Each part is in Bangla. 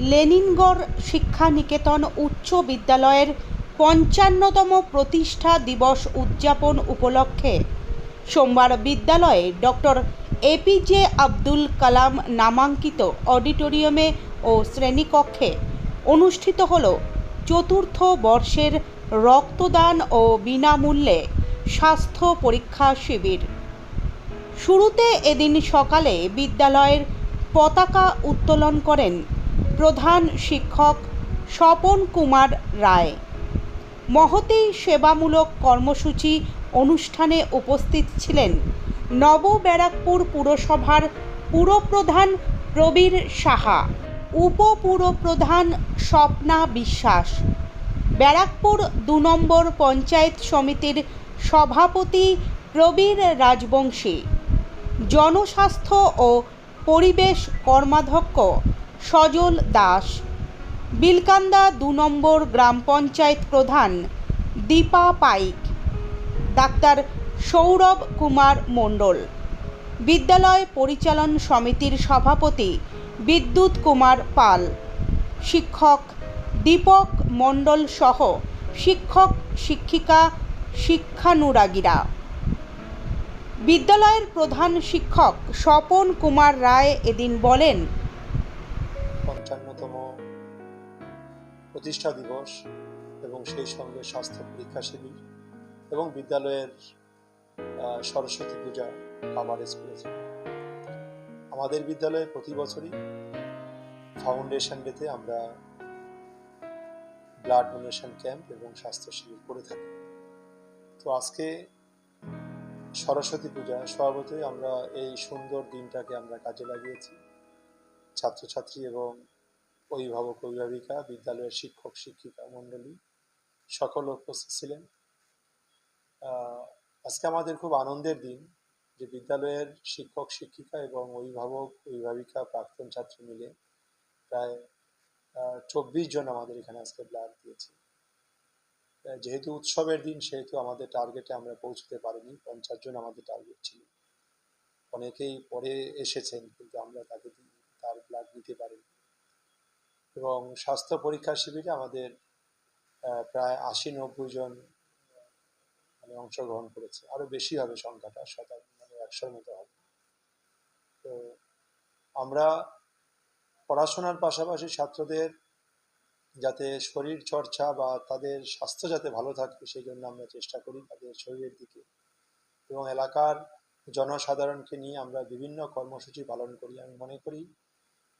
লেনিনগড় শিক্ষা নিকেতন উচ্চ বিদ্যালয়ের পঞ্চান্নতম প্রতিষ্ঠা দিবস উদযাপন উপলক্ষে সোমবার বিদ্যালয়ে ডক্টর এপিজে আব্দুল কালাম নামাঙ্কিত অডিটোরিয়ামে ও শ্রেণীকক্ষে অনুষ্ঠিত হল চতুর্থ বর্ষের রক্তদান ও বিনামূল্যে স্বাস্থ্য পরীক্ষা শিবির। শুরুতে এদিন সকালে বিদ্যালয়ের পতাকা উত্তোলন করেন প্রধান শিক্ষক স্বপন কুমার রায়। মহতী সেবামূলক কর্মসূচি অনুষ্ঠানে উপস্থিত ছিলেন নব ব্যারাকপুর পুরসভার পুরপ্রধান প্রবীর সাহা, উপপুরপ্রধান স্বপ্না বিশ্বাস। ব্যারাকপুর দু নম্বর পঞ্চায়েত সমিতির সভাপতি প্রবীর রাজবংশী। জনস্বাস্থ্য ও পরিবেশ কর্মাধ্যক্ষ সজল দাস। বিলকান্দা দু নম্বর গ্রাম পঞ্চায়েত প্রধান দীপা পাইক। ডাক্তার সৌরভ কুমার মণ্ডল। বিদ্যালয় পরিচালন সমিতির সভাপতি বিদ্যুৎ কুমার পাল। শিক্ষক দীপক মণ্ডল সহ শিক্ষক, শিক্ষিকা, শিক্ষানুরাগীরা। বিদ্যালয়ের প্রধান শিক্ষক স্বপন কুমার রায় এদিন বলেন পঞ্চান্নতম প্রতিষ্ঠা দিবস এবং সেই সঙ্গে স্বাস্থ্য পরীক্ষা শিবির এবং বিদ্যালয়ের সরস্বতী পূজা কাভারেজ করেছে আমাদের বিদ্যালয়ে প্রতি বছরই ফাউন্ডেশন ডেতে আমরা ব্লাড ডোনেশন ক্যাম্প এবং স্বাস্থ্য শিবির করে থাকি। তো আজকে সরস্বতী পূজা স্বভাবতই আমরা এই সুন্দর দিনটাকে আমরা কাজে লাগিয়েছি। ছাত্রছাত্রী এবং অভিভাবক, অভিভাবিকা, বিদ্যালয়ের শিক্ষক, শিক্ষিকা, মণ্ডলী সকল উপস্থিত ছিলেন। আজকে আমাদের খুব আনন্দের দিন যে বিদ্যালয়ের শিক্ষক, শিক্ষিকা এবং অভিভাবক, অভিভাবিকা, প্রাক্তন ছাত্র মিলে প্রায় চব্বিশ জন আমাদের এখানে আজকে ব্লাড দিয়েছে। যেহেতু উৎসবের দিন, সেহেতু আমাদের টার্গেটে আমরা পৌঁছতে পারিনি। পঞ্চাশ জন আমাদের টার্গেট ছিল। অনেকেই পরে এসেছেন, কিন্তু আমরা তাকে তার ব্লাড নিতে পারিনি। এবং স্বাস্থ্য পরীক্ষা শিবিরে আমাদের প্রায় আশি নব্বই জন মানে অংশগ্রহণ করেছে। আরও বেশি হবে সংখ্যাটা শতাংশ মানে একশোর মতো হবে। তো আমরা পড়াশোনার পাশাপাশি ছাত্রদের যাতে শরীর চর্চা বা তাদের স্বাস্থ্য যাতে ভালো থাকে, সেই জন্য আমরা চেষ্টা করি তাদের শরীরের দিকে। এবং এলাকার জনসাধারণকে নিয়ে আমরা বিভিন্ন কর্মসূচি পালন করি। আমি মনে করি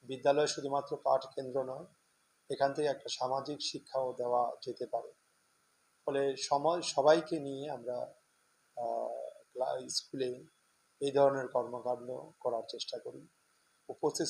বিদ্যালয় শুধুমাত্র পাঠ কেন্দ্র নয়, এখান থেকে একটা সামাজিক শিক্ষাও দেওয়া যেতে পারে। ফলে সময়, সবাইকে নিয়ে আমরা স্কুলে এই ধরনের কর্মকাণ্ড করার চেষ্টা করি। উপস্থিত